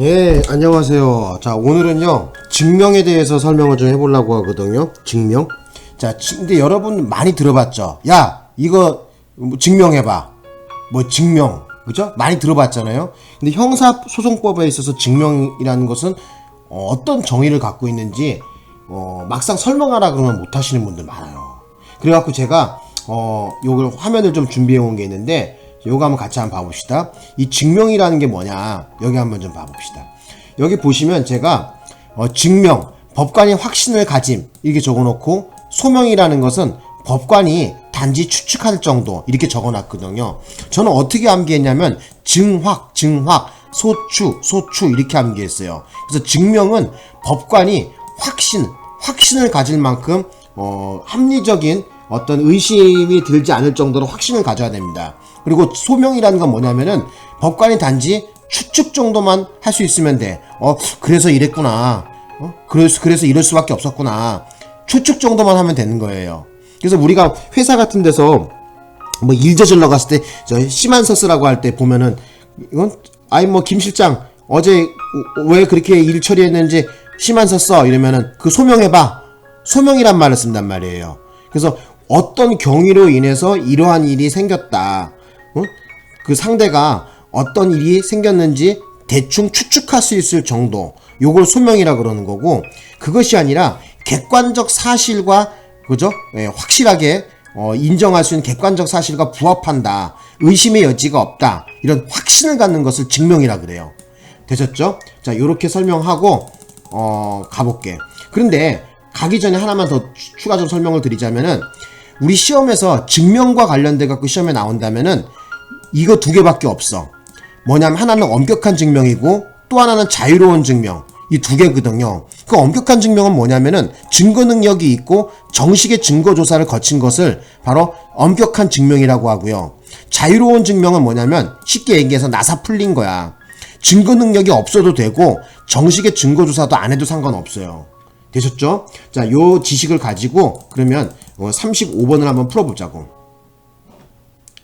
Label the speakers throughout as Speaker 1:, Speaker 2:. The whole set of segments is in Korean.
Speaker 1: 예, 안녕하세요. 자, 오늘은요, 증명에 대해서 설명을 좀 해보려고 하거든요. 증명. 자, 지- 근데 여러분 많이 들어봤죠? 야, 이거 뭐 증명해봐. 뭐 증명. 그죠? 많이 들어봤잖아요. 근데 형사소송법에 있어서 증명이라는 것은 어, 떤 정의를 갖고 있는지 어, 막상 설명하라 그러면 못 하시는 분들 많아요. 그래갖고 제가 어, 요걸 화면을 좀 준비해 온 게 있는데 요거 한번 같이 한번 봐봅시다. 이 증명이라는 게 뭐냐? 여기 한번 좀 봐봅시다. 여기 보시면 제가 어, 증명, 법관이 확신을 가짐 이렇게 적어놓고 소명이라는 것은 법관이 단지 추측할 정도 이렇게 적어놨거든요. 저는 어떻게 암기했냐면 증확, 증확, 소추, 소추 이렇게 암기했어요. 그래서 증명은 법관이 확신, 확신을 가질 만큼 어, 합리적인 어떤 의심이 들지 않을 정도로 확신을 가져야 됩니다. 그리고 소명이라는 건 뭐냐면은 법관이 단지 추측 정도만 할 수 있으면 돼. 어, 그래서 이랬구나. 어? 그래서, 그래서 이럴 수밖에 없었구나. 추측 정도만 하면 되는 거예요. 그래서 우리가 회사 같은 데서 뭐 일 저질러 갔을 때 저 심한서 쓰라고 할 때 보면은 이건 아이 뭐 김 실장 어제 왜 그렇게 일 처리했는지 심한 서 써 이러면은 그 소명해봐 소명이란 말을 쓴단 말이에요. 그래서 어떤 경위로 인해서 이러한 일이 생겼다. 어? 그 상대가 어떤 일이 생겼는지 대충 추측할 수 있을 정도. 요걸 소명이라 그러는 거고 그것이 아니라 객관적 사실과 그죠? 예, 확실하게 어, 인정할 수 있는 객관적 사실과 부합한다. 의심의 여지가 없다. 이런 확신을 갖는 것을 증명이라 그래요. 되셨죠? 자, 요렇게 설명하고 어, 가볼게. 그런데 가기 전에 하나만 더 추- 추가적으로 설명을 드리자면은 우리 시험에서 증명과 관련돼 갖고 시험에 나온다면은 이거 두 개밖에 없어. 뭐냐면 하나는 엄격한 증명이고 또 하나는 자유로운 증명. 이 두 개거든요. 그 엄격한 증명은 뭐냐면은 증거 능력이 있고 정식의 증거 조사를 거친 것을 바로 엄격한 증명이라고 하고요. 자유로운 증명은 뭐냐면 쉽게 얘기해서 나사 풀린 거야. 증거 능력이 없어도 되고 정식의 증거 조사도 안 해도 상관없어요. 되셨죠? 자, 요 지식을 가지고 그러면 35번을 한번 풀어보자고.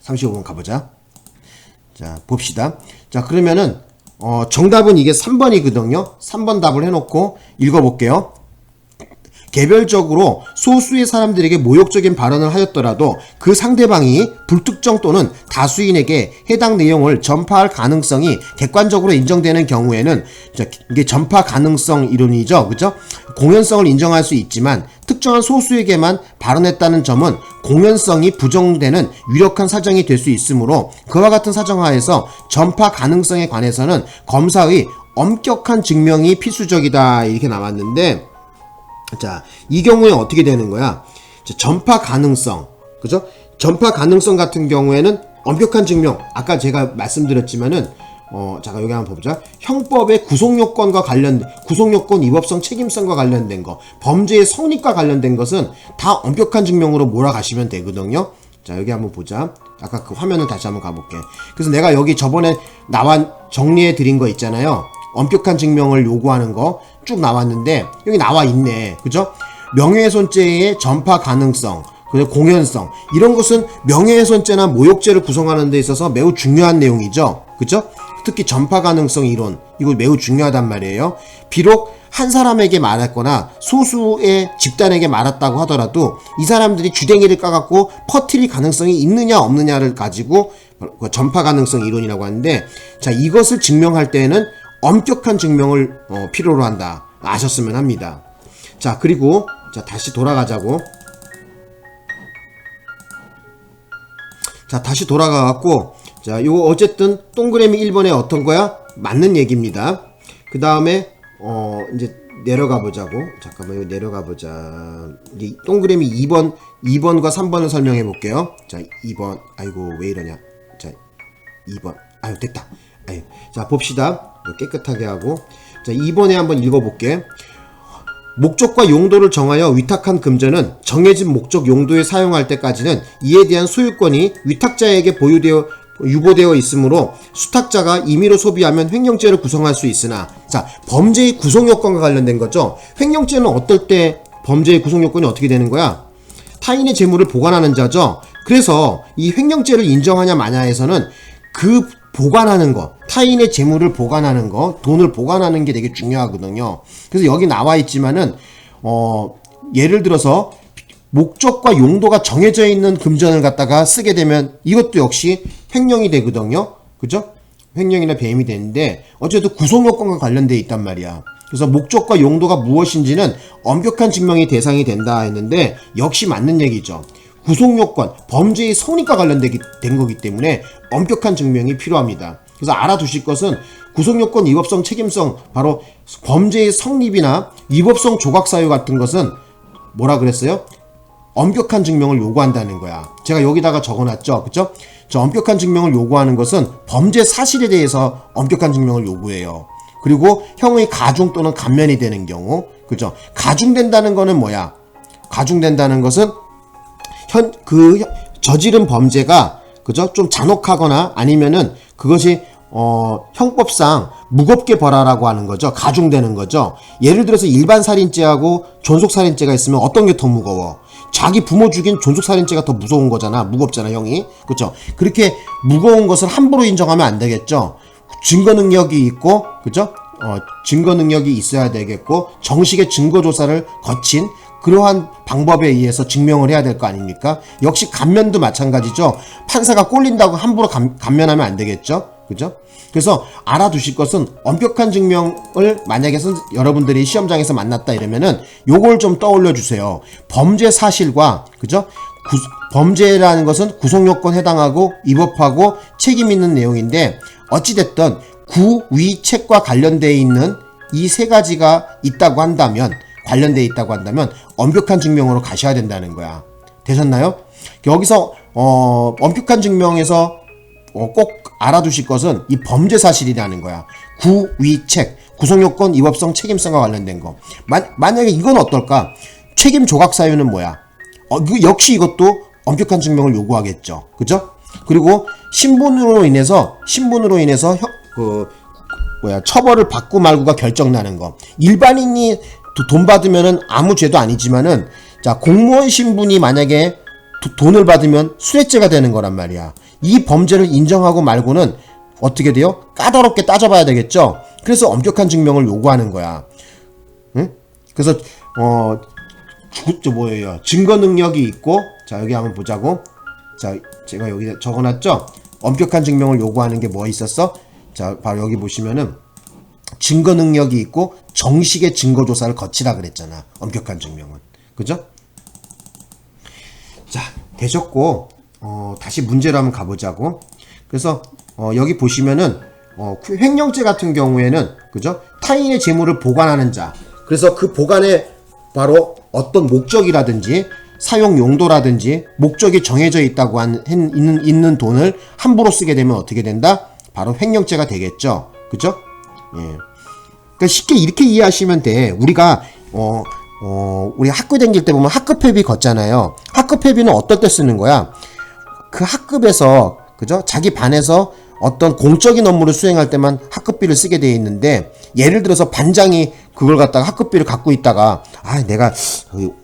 Speaker 1: 35번 가보자. 자, 봅시다. 자, 그러면은, 어, 정답은 이게 3번이거든요. 3번 답을 해놓고 읽어볼게요. 개별적으로 소수의 사람들에게 모욕적인 발언을 하였더라도 그 상대방이 불특정 또는 다수인에게 해당 내용을 전파할 가능성이 객관적으로 인정되는 경우에는 자, 이게 전파 가능성 이론이죠. 그죠? 공연성을 인정할 수 있지만 특정한 소수에게만 발언했다는 점은 공연성이 부정되는 유력한 사정이 될 수 있으므로 그와 같은 사정하에서 전파 가능성에 관해서는 검사의 엄격한 증명이 필수적이다 이렇게 나왔는데 자, 이 경우에 어떻게 되는 거야? 자, 전파 가능성. 그죠? 전파 가능성 같은 경우에는 엄격한 증명. 아까 제가 말씀드렸지만은 어, 잠깐 여기 한번 보자. 형법의 구속요건과 관련 구속요건 위법성 책임성과 관련된 거, 범죄의 성립과 관련된 것은 다 엄격한 증명으로 몰아가시면 되거든요. 자, 여기 한번 보자. 아까 그 화면을 다시 한번 가볼게. 그래서 내가 여기 저번에 나와 정리해 드린 거 있잖아요. 엄격한 증명을 요구하는 거 쭉 나왔는데 여기 나와 있네. 그죠? 명예훼손죄의 전파 가능성, 그리고 공연성 이런 것은 명예훼손죄나 모욕죄를 구성하는 데 있어서 매우 중요한 내용이죠. 그죠? 특히 전파 가능성 이론 이거 매우 중요하단 말이에요. 비록 한 사람에게 말했거나 소수의 집단에게 말았다고 하더라도 이 사람들이 주댕이를 까갖고 퍼뜨릴 가능성이 있느냐 없느냐를 가지고 그 전파 가능성 이론이라고 하는데 자 이것을 증명할 때에는 엄격한 증명을 어, 필요로 한다. 아셨으면 합니다. 자 그리고 자 다시 돌아가자고. 자 다시 돌아가 갖고 자 요거 어쨌든 동그라미 1번에 어떤 거야? 맞는 얘기입니다. 그 다음에 어 이제 내려가 보자고. 잠깐만 요 내려가 보자. 이제 동그라미 2번 2번과 3번을 설명해 볼게요. 자 2번. 아이고 왜 이러냐. 자 2번. 아유 됐다. 아유 자 봅시다 깨끗하게 하고. 자 2번에 한번 읽어볼게. 목적과 용도를 정하여 위탁한 금전은 정해진 목적 용도에 사용할 때까지는 이에 대한 소유권이 위탁자에게 보유되어 유보되어 있으므로 수탁자가 임의로 소비하면 횡령죄를 구성할 수 있으나 자 범죄의 구성 요건과 관련된 거죠? 횡령죄는 어떨 때 범죄의 구성 요건이 어떻게 되는 거야? 타인의 재물을 보관하는 자죠. 그래서 이 횡령죄를 인정하냐 마냐에서는 그 보관하는 거, 타인의 재물을 보관하는 거, 돈을 보관하는 게 되게 중요하거든요. 그래서 여기 나와 있지만은 어 예를 들어서 목적과 용도가 정해져 있는 금전을 갖다가 쓰게 되면 이것도 역시 횡령이 되거든요. 그죠? 횡령이나 배임이 되는데 어쨌든 구속요건과 관련돼 있단 말이야. 그래서 목적과 용도가 무엇인지는 엄격한 증명이 대상이 된다 했는데 역시 맞는 얘기죠. 구속요건, 범죄의 성립과 관련된 거기 때문에 엄격한 증명이 필요합니다. 그래서 알아두실 것은 구속요건, 위법성, 책임성, 바로 범죄의 성립이나 위법성 조각 사유 같은 것은 뭐라 그랬어요? 엄격한 증명을 요구한다는 거야. 제가 여기다가 적어놨죠. 그죠? 저 엄격한 증명을 요구하는 것은 범죄 사실에 대해서 엄격한 증명을 요구해요. 그리고 형의 가중 또는 감면이 되는 경우, 그죠? 가중된다는 거는 뭐야? 가중된다는 것은 현, 그, 저지른 범죄가, 그죠? 좀 잔혹하거나 아니면은 그것이, 어, 형법상 무겁게 벌하라고 하는 거죠. 가중되는 거죠. 예를 들어서 일반 살인죄하고 존속 살인죄가 있으면 어떤 게 더 무거워? 자기 부모 죽인 존속 살인죄가 더 무서운 거잖아. 무겁잖아, 형이. 그죠? 그렇게 무거운 것을 함부로 인정하면 안 되겠죠. 증거 능력이 있고, 그죠? 어, 증거 능력이 있어야 되겠고, 정식의 증거 조사를 거친 그러한 방법에 의해서 증명을 해야 될 거 아닙니까? 역시 감면도 마찬가지죠. 판사가 꼴린다고 함부로 감, 감면하면 안 되겠죠? 그죠? 그래서 알아두실 것은 엄격한 증명을 만약에 선, 여러분들이 시험장에서 만났다 이러면은 요걸 좀 떠올려 주세요. 범죄 사실과 그죠? 구, 범죄라는 것은 구속 요건 해당하고 위법하고 책임 있는 내용인데 어찌 됐든 구위책과 관련되어 있는 이 세 가지가 있다고 한다면 관련되어 있다고 한다면 엄격한 증명으로 가셔야 된다는 거야. 되셨나요? 여기서 어, 엄격한 증명에서 어, 꼭 알아두실 것은 이 범죄 사실이라는 거야. 구위책, 구속요건, 위법성, 책임성과 관련된 거. 만, 만약에 이건 어떨까? 책임 조각 사유는 뭐야? 어, 그 역시 이것도 엄격한 증명을 요구하겠죠. 그죠? 그리고 신분으로 인해서 신분으로 인해서 형, 그 뭐야 처벌을 받고 말고가 결정나는 거. 일반인이 도- 돈 받으면은 아무 죄도 아니지만은 자 공무원 신분이 만약에 도- 돈을 받으면 수뢰죄가 되는 거란 말이야. 이 범죄를 인정하고 말고는 어떻게 돼요? 까다롭게 따져봐야 되겠죠. 그래서 엄격한 증명을 요구하는 거야. 응? 그래서 어, 주- 저 뭐예요? 증거 능력이 있고 자 여기 한번 보자고. 자 제가 여기 적어놨죠. 엄격한 증명을 요구하는 게 뭐 있었어? 자 바로 여기 보시면은 증거 능력이 있고 정식의 증거 조사를 거치라 그랬잖아. 엄격한 증명은. 그죠? 자, 되셨고 어, 다시 문제로 한번 가보자고. 그래서 어, 여기 보시면은 어, 그 횡령죄 같은 경우에는 그죠? 타인의 재물을 보관하는 자. 그래서 그 보관에 바로 어떤 목적이라든지 사용 용도라든지 목적이 정해져 있다고 한 한- 있는 있는 돈을 함부로 쓰게 되면 어떻게 된다? 바로 횡령죄가 되겠죠. 그죠? 예. 그러니까 쉽게 이렇게 이해하시면 돼. 우리가 어, 어, 우리 학교 다닐 때 보면 학급 회비 걷잖아요. 학급 회비는 어떨 때 쓰는 거야? 그 학급에서 그죠? 자기 반에서 어떤 공적인 업무를 수행할 때만 학급비를 쓰게 돼 있는데 예를 들어서 반장이 그걸 갖다가 학급비를 갖고 있다가 아 내가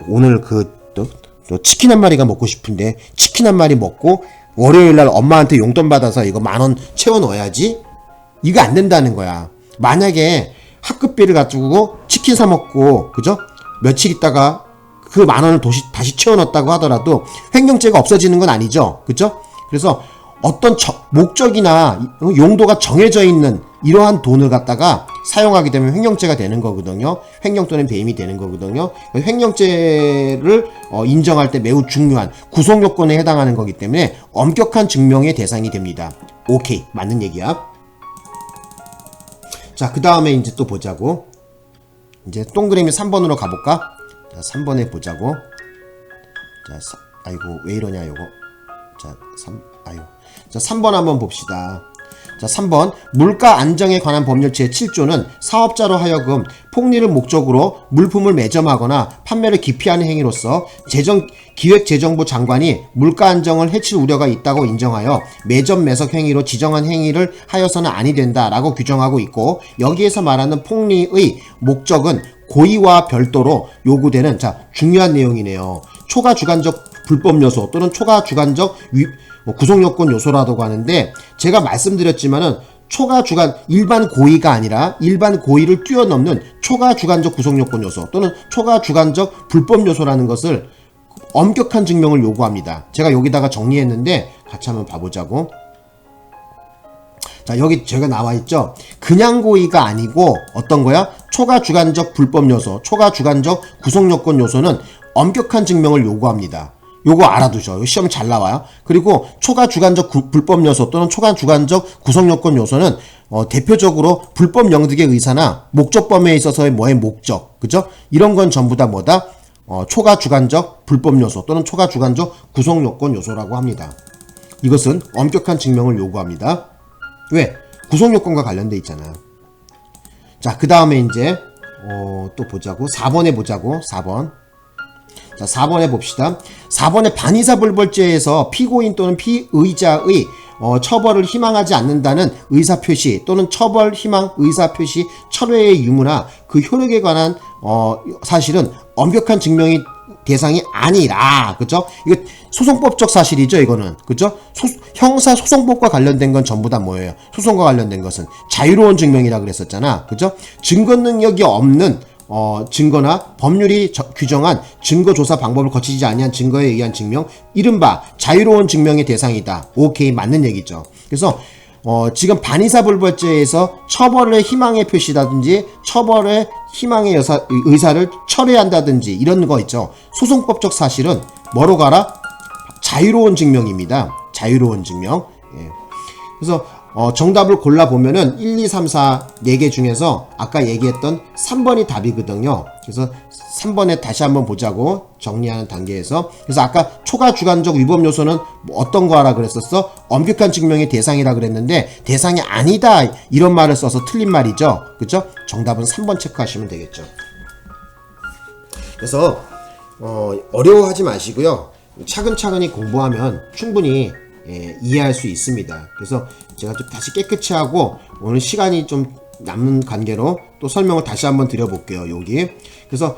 Speaker 1: 오늘 그 또, 또 치킨 한 마리가 먹고 싶은데 치킨 한 마리 먹고 월요일 날 엄마한테 용돈 받아서 이거 만 원 채워 넣어야지 이거 안 된다는 거야. 만약에 학급비를 가지고 치킨 사 먹고 그죠? 며칠 있다가 그 만 원을 도시, 다시 채워 넣었다고 하더라도 횡령죄가 없어지는 건 아니죠. 그죠? 그래서 어떤 저- 목적이나 용도가 정해져 있는 이러한 돈을 갖다가 사용하게 되면 횡령죄가 되는 거거든요. 횡령 또는 배임이 되는 거거든요. 횡령죄를 어, 인정할 때 매우 중요한 구속 요건에 해당하는 거기 때문에 엄격한 증명의 대상이 됩니다. 오케이. 맞는 얘기야. 자, 그 다음에 이제 또 보자고. 이제 동그라미 3번으로 가볼까? 자, 3번에 보자고. 자, 사- 아이고, 왜 이러냐, 요거. 자, 3, 아유. 자, 3번 한번 봅시다. 자, 3번. 물가 안정에 관한 법률 제7조는 사업자로 하여금 폭리를 목적으로 물품을 매점하거나 판매를 기피하는 행위로서 재정, 기획재정부 장관이 물가 안정을 해칠 우려가 있다고 인정하여 매점 매석 행위로 지정한 행위를 하여서는 아니 된다라고 규정하고 있고 여기에서 말하는 폭리의 목적은 고의와 별도로 요구되는 자 중요한 내용이네요. 초과 주관적 불법 요소 또는 초과 주관적 위- 뭐 구속 요건 요소라고 하는데 제가 말씀드렸지만은 초과 주관 일반 고의가 아니라 일반 고의를 뛰어넘는 초과 주관적 구속 요건 요소 또는 초과 주관적 불법 요소라는 것을 엄격한 증명을 요구합니다. 제가 여기다가 정리했는데 같이 한번 봐보자고. 자, 여기 제가 나와 있죠? 그냥 고의가 아니고 어떤 거야? 초과 주관적 불법 요소, 초과 주관적 구속 요건 요소는 엄격한 증명을 요구합니다. 요거 알아두죠. 이거 시험 잘 나와요. 그리고 초과 주관적 구- 불법 요소 또는 초과 주관적 구성 요건 요소는 어, 대표적으로 불법 영득의 의사나 목적범에 있어서의 뭐의 목적, 그죠? 이런 건 전부 다 뭐다? 어, 초과 주관적 불법 요소 또는 초과 주관적 구성 요건 요소라고 합니다. 이것은 엄격한 증명을 요구합니다. 왜? 구성 요건과 관련돼 있잖아. 자, 그 다음에 이제 어, 또 보자고. 4번에 보자고. 4번. 자, 4번에 봅시다. 4번에 반의사 불벌죄에서 피고인 또는 피의자의 어, 처벌을 희망하지 않는다는 의사표시 또는 처벌 희망 의사표시 철회의 유무나 그 효력에 관한 어, 사실은 엄격한 증명이 대상이 아니라 그죠? 이거 소송법적 사실이죠 이거는 그죠? 소- 형사 소송법과 관련된 건 전부 다 뭐예요? 소송과 관련된 것은 자유로운 증명이라 그랬었잖아 그죠? 증거 능력이 없는 어, 증거나 법률이 저- 규정한 증거 조사 방법을 거치지 아니한 증거에 의한 증명, 이른바 자유로운 증명의 대상이다. 오케이 맞는 얘기죠. 그래서 어, 지금 반의사불벌죄에서 처벌의 희망의 표시라든지 처벌의 희망의 여사, 의사를 철회한다든지 이런 거 있죠. 소송법적 사실은 뭐로 가라? 자유로운 증명입니다. 자유로운 증명. 예. 그래서 어, 정답을 골라 보면은 1, 2, 3, 4 4개 중에서 아까 얘기했던 3번이 답이거든요. 그래서 3번에 다시 한번 보자고 정리하는 단계에서 그래서 아까 초과 주관적 위법 요소는 뭐 어떤 거 하라 그랬었어? 엄격한 증명의 대상이라 그랬는데 대상이 아니다 이런 말을 써서 틀린 말이죠. 그죠? 정답은 3번 체크하시면 되겠죠. 그래서 어, 어려워하지 마시고요. 차근차근히 공부하면 충분히 예, 이해할 수 있습니다. 그래서 제가 좀 다시 깨끗이 하고 오늘 시간이 좀 남는 관계로 또 설명을 다시 한번 드려볼게요. 여기. 그래서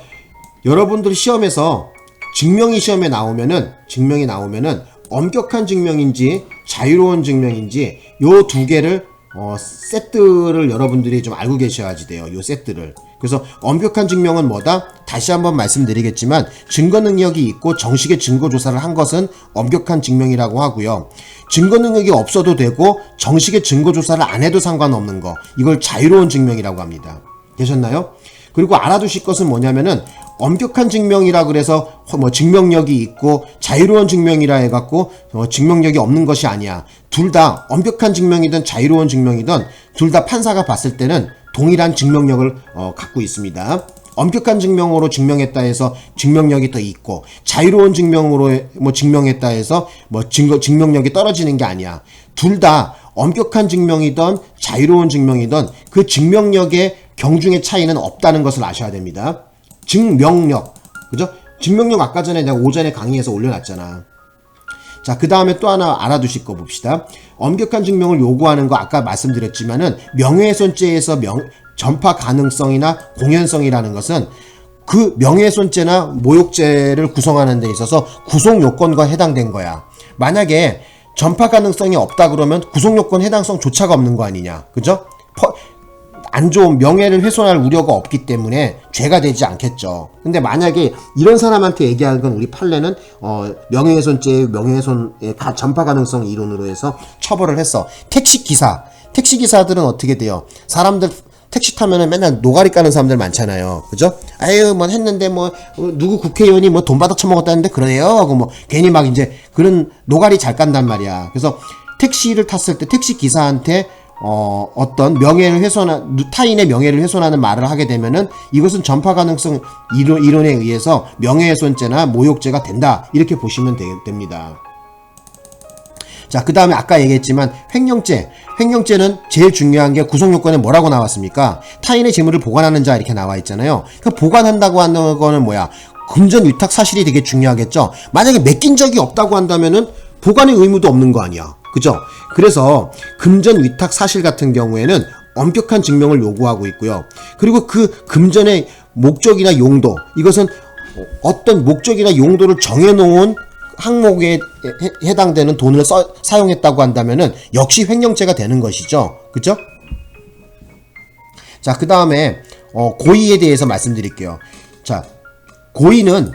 Speaker 1: 여러분들 시험에서 증명이 시험에 나오면은 증명이 나오면은 엄격한 증명인지 자유로운 증명인지 요 두 개를 어, 세트를 여러분들이 좀 알고 계셔야지 돼요. 요 세트를. 그래서 엄격한 증명은 뭐다? 다시 한번 말씀드리겠지만 증거 능력이 있고 정식의 증거 조사를 한 것은 엄격한 증명이라고 하고요. 증거 능력이 없어도 되고 정식의 증거 조사를 안 해도 상관없는 거. 이걸 자유로운 증명이라고 합니다. 되셨나요? 그리고 알아두실 것은 뭐냐면은 엄격한 증명이라 그래서 허- 뭐 증명력이 있고 자유로운 증명이라 해갖고 어, 증명력이 없는 것이 아니야. 둘 다 엄격한 증명이든 자유로운 증명이든 둘 다 판사가 봤을 때는 동일한 증명력을 어, 갖고 있습니다. 엄격한 증명으로 증명했다 해서 증명력이 더 있고 자유로운 증명으로 뭐 증명했다 해서 뭐 증거 증명력이 떨어지는 게 아니야. 둘 다 엄격한 증명이든 자유로운 증명이든 그 증명력의 경중의 차이는 없다는 것을 아셔야 됩니다. 증명력. 그죠? 증명력 아까 전에 내가 오전에 강의에서 올려놨잖아. 자, 그 다음에 또 하나 알아두실 거 봅시다. 엄격한 증명을 요구하는 거 아까 말씀드렸지만은 명예훼손죄에서 명, 전파 가능성이나 공연성이라는 것은 그 명예훼손죄나 모욕죄를 구성하는 데 있어서 구속 요건과 해당된 거야. 만약에 전파 가능성이 없다 그러면 구속 요건 해당성 조차가 없는 거 아니냐. 그죠? 퍼- 안 좋은 명예를 훼손할 우려가 없기 때문에 죄가 되지 않겠죠. 근데 만약에 이런 사람한테 얘기하는 건 우리 판례는 어, 명예훼손죄, 명예훼손의 가- 전파 가능성 이론으로 해서 처벌을 했어. 택시 기사, 택시 기사들은 어떻게 돼요? 사람들 택시 타면은 맨날 노가리 까는 사람들 많잖아요. 그죠? 아유, 뭐 했는데 뭐, 어, 누구 국회의원이 뭐 돈 받아 처먹었다는데 그러네요. 하고 뭐, 괜히 막 이제 그런 노가리 잘 깐단 말이야. 그래서 택시를 탔을 때 택시 기사한테 어, 어떤 명예를 훼손한, 타인의 명예를 훼손하는 말을 하게 되면은 이것은 전파 가능성 이론, 이론에 의해서 명예훼손죄나 모욕죄가 된다. 이렇게 보시면 되, 됩니다. 자, 그 다음에 아까 얘기했지만 횡령죄. 횡령죄는 제일 중요한 게 구속요건에 뭐라고 나왔습니까? 타인의 재물을 보관하는 자 이렇게 나와 있잖아요. 그 보관한다고 하는 거는 뭐야? 금전 위탁 사실이 되게 중요하겠죠? 만약에 맡긴 적이 없다고 한다면은 보관의 의무도 없는 거 아니야. 그죠? 그래서 금전 위탁 사실 같은 경우에는 엄격한 증명을 요구하고 있고요. 그리고 그 금전의 목적이나 용도, 이것은 어떤 목적이나 용도를 정해놓은 항목에 해- 해당되는 돈을 써- 사용했다고 한다면은 역시 횡령죄가 되는 것이죠. 그죠? 자, 그 다음에 어, 고의에 대해서 말씀드릴게요. 자, 고의는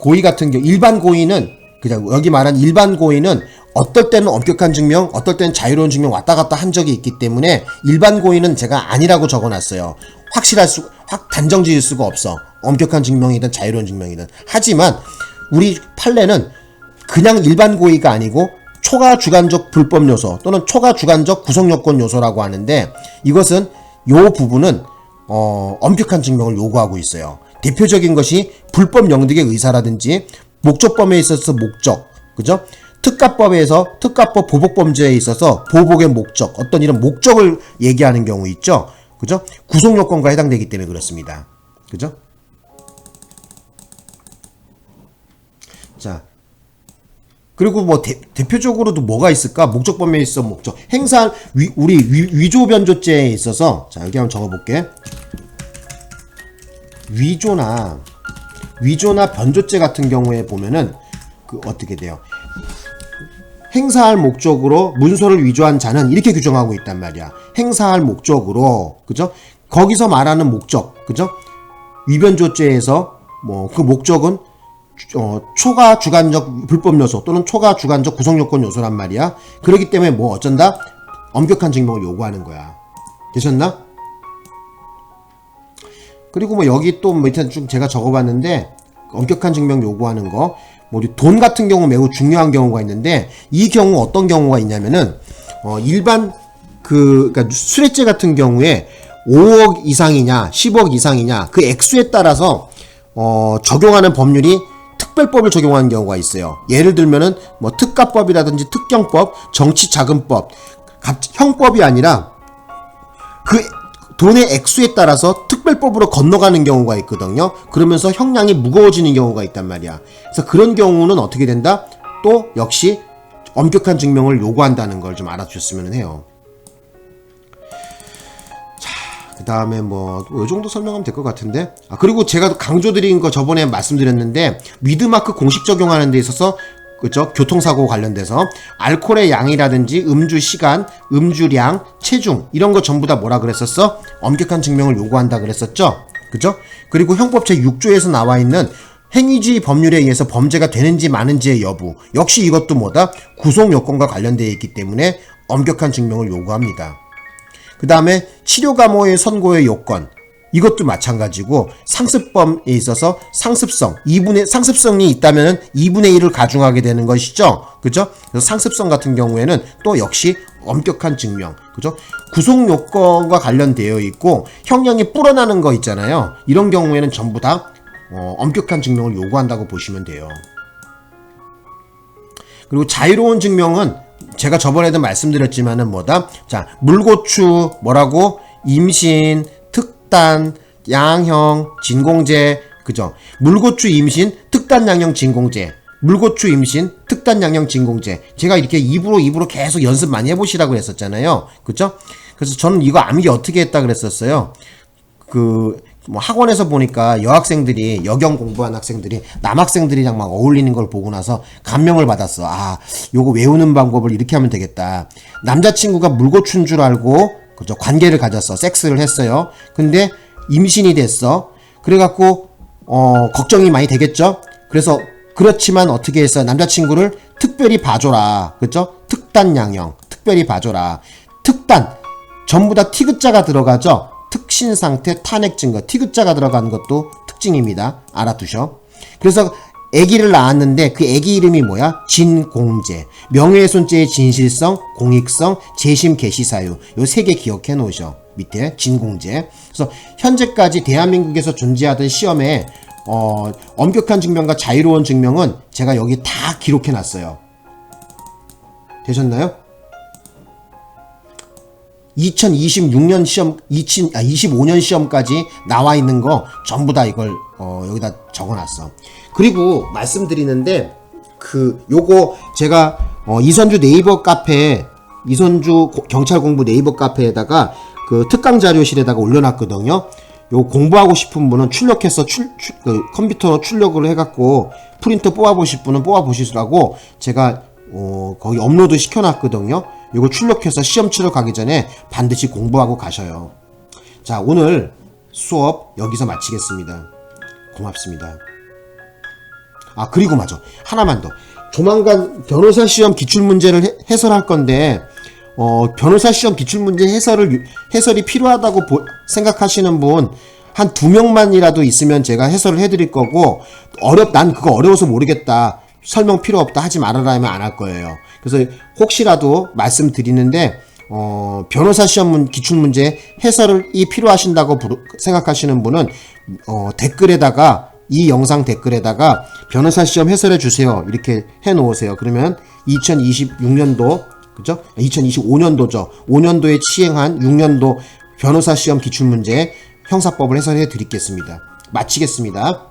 Speaker 1: 고의 같은 경우 일반 고의는 그냥 여기 말한 일반 고의는 어떨 때는 엄격한 증명, 어떨 때는 자유로운 증명 왔다 갔다 한 적이 있기 때문에 일반 고의는 제가 아니라고 적어놨어요. 확실할 수, 확 단정 지을 수가 없어. 엄격한 증명이든 자유로운 증명이든. 하지만 우리 판례는 그냥 일반 고의가 아니고 초과 주관적 불법 요소 또는 초과 주관적 구성 요건 요소라고 하는데 이것은 요 부분은 어, 엄격한 증명을 요구하고 있어요. 대표적인 것이 불법 영득의 의사라든지 목적범에 있어서 목적, 그죠? 특가법에서 특가법 보복범죄에 있어서 보복의 목적, 어떤 이런 목적을 얘기하는 경우 있죠? 그죠? 구속 요건과 해당되기 때문에 그렇습니다. 그죠? 자, 그리고 뭐 대, 대표적으로도 뭐가 있을까? 목적범에 있어 목적. 행사 위, 우리 위, 조 변조죄에 있어서 자 여기 한번 적어 볼게. 위조나 위조나 변조죄 같은 경우에 보면은 그 어떻게 돼요? 행사할 목적으로 문서를 위조한 자는 이렇게 규정하고 있단 말이야. 행사할 목적으로 그죠? 거기서 말하는 목적 그죠? 위변조죄에서 뭐 그 목적은 어, 초과 주관적 불법 요소 또는 초과 주관적 구성 요건 요소란 말이야. 그렇기 때문에 뭐 어쩐다 엄격한 증명을 요구하는 거야. 되셨나? 그리고 뭐 여기 또 밑에 좀 제가 적어봤는데 엄격한 증명 요구하는 거, 뭐 우리 돈 같은 경우 매우 중요한 경우가 있는데 이 경우 어떤 경우가 있냐면은 어 일반 그 그러니까 수뢰죄 같은 경우에 5억 이상이냐 10억 이상이냐 그 액수에 따라서 어 적용하는 법률이 특별법을 적용하는 경우가 있어요. 예를 들면은 뭐 특가법이라든지 특경법, 정치자금법, 갑- 형법이 아니라 그 돈의 액수에 따라서 특별법으로 건너가는 경우가 있거든요. 그러면서 형량이 무거워지는 경우가 있단 말이야. 그래서 그런 경우는 어떻게 된다? 또 역시 엄격한 증명을 요구한다는 걸 좀 알아주셨으면 해요. 그 다음에 뭐, 이 정도 설명하면 될 것 같은데. 아, 그리고 제가 강조드린 거 저번에 말씀드렸는데, 미드마크 공식 적용하는 데 있어서, 그죠? 교통사고 관련돼서, 알코올의 양이라든지 음주 시간, 음주량, 체중, 이런 거 전부 다 뭐라 그랬었어? 엄격한 증명을 요구한다 그랬었죠? 그죠? 그리고 형법 제 6조에서 나와 있는 행위주의 법률에 의해서 범죄가 되는지 마는지의 여부. 역시 이것도 뭐다? 구속 요건과 관련되어 있기 때문에 엄격한 증명을 요구합니다. 그 다음에 치료 감호의 선고의 요건 이것도 마찬가지고 상습범에 있어서 상습성 2분의 상습성이 있다면 2분의 1을 가중하게 되는 것이죠. 그죠? 그래서 상습성 같은 경우에는 또 역시 엄격한 증명. 그죠? 구속 요건과 관련되어 있고 형량이 불어나는 거 있잖아요. 이런 경우에는 전부 다 어, 엄격한 증명을 요구한다고 보시면 돼요. 그리고 자유로운 증명은 제가 저번에도 말씀드렸지만은 뭐다? 자, 물고추 뭐라고? 임신, 특단, 양형, 진공제, 그죠? 물고추 임신, 특단 양형 진공제. 물고추 임신, 특단 양형 진공제. 제가 이렇게 입으로 입으로 계속 연습 많이 해보시라고 했었잖아요. 그죠? 그래서 저는 이거 암기 어떻게 했다 그랬었어요. 그, 뭐 학원에서 보니까 여학생들이, 여경 공부한 학생들이 남학생들이랑 막 어울리는 걸 보고 나서 감명을 받았어. 아, 요거 외우는 방법을 이렇게 하면 되겠다. 남자친구가 물고춘 줄 알고, 그죠. 관계를 가졌어. 섹스를 했어요. 근데 임신이 됐어. 그래갖고, 어, 걱정이 많이 되겠죠? 그래서, 그렇지만 어떻게 했어? 남자친구를 특별히 봐줘라. 그죠? 특단 양형. 특별히 봐줘라. 특단. 전부 다 티귿자가 들어가죠. 특신 상태 탄핵 증거 티귿자가 들어가는 것도 특징입니다. 알아두셔. 그래서 아기를 낳았는데 그 아기 이름이 뭐야? 진공제. 명예훼손죄의 진실성, 공익성, 재심 개시 사유. 요 세 개 기억해 놓으셔. 밑에 진공제. 그래서 현재까지 대한민국에서 존재하던 시험에 어, 엄격한 증명과 자유로운 증명은 제가 여기 다 기록해 놨어요. 되셨나요? 2026년 시험, 20, 아, 25년 시험까지 나와 있는 거 전부 다 이걸 어, 여기다 적어놨어. 그리고 말씀드리는데 그 요거 제가 어, 이선주 네이버 카페 이선주 고- 경찰 공부 네이버 카페에다가 그 특강 자료실에다가 올려놨거든요. 요 공부하고 싶은 분은 출력해서 출, 출- 그 컴퓨터로 출력을 해갖고 프린터 뽑아보실 분은 뽑아보시라고 제가 어, 거기 업로드 시켜놨거든요. 이거 출력해서 시험 치러 가기 전에 반드시 공부하고 가셔요. 자, 오늘 수업 여기서 마치겠습니다. 고맙습니다. 아, 그리고 맞아. 하나만 더. 조만간 변호사 시험 기출문제를 해- 해설할 건데, 어, 변호사 시험 기출문제 해설을, 유- 해설이 필요하다고 보- 생각하시는 분, 한 두 명만이라도 있으면 제가 해설을 해드릴 거고, 어렵, 난 그거 어려워서 모르겠다. 설명 필요 없다 하지 말아라 하면 안 할 거예요. 그래서 혹시라도 말씀드리는데, 어, 변호사 시험 문, 기출문제 해설이 필요하신다고 부르- 생각하시는 분은, 어, 댓글에다가, 이 영상 댓글에다가 변호사 시험 해설해 주세요. 이렇게 해 놓으세요. 그러면 2026년도, 그죠? 2025년도죠. 5년도에 시행한 6년도 변호사 시험 기출문제 형사법을 해설해 드리겠습니다. 마치겠습니다.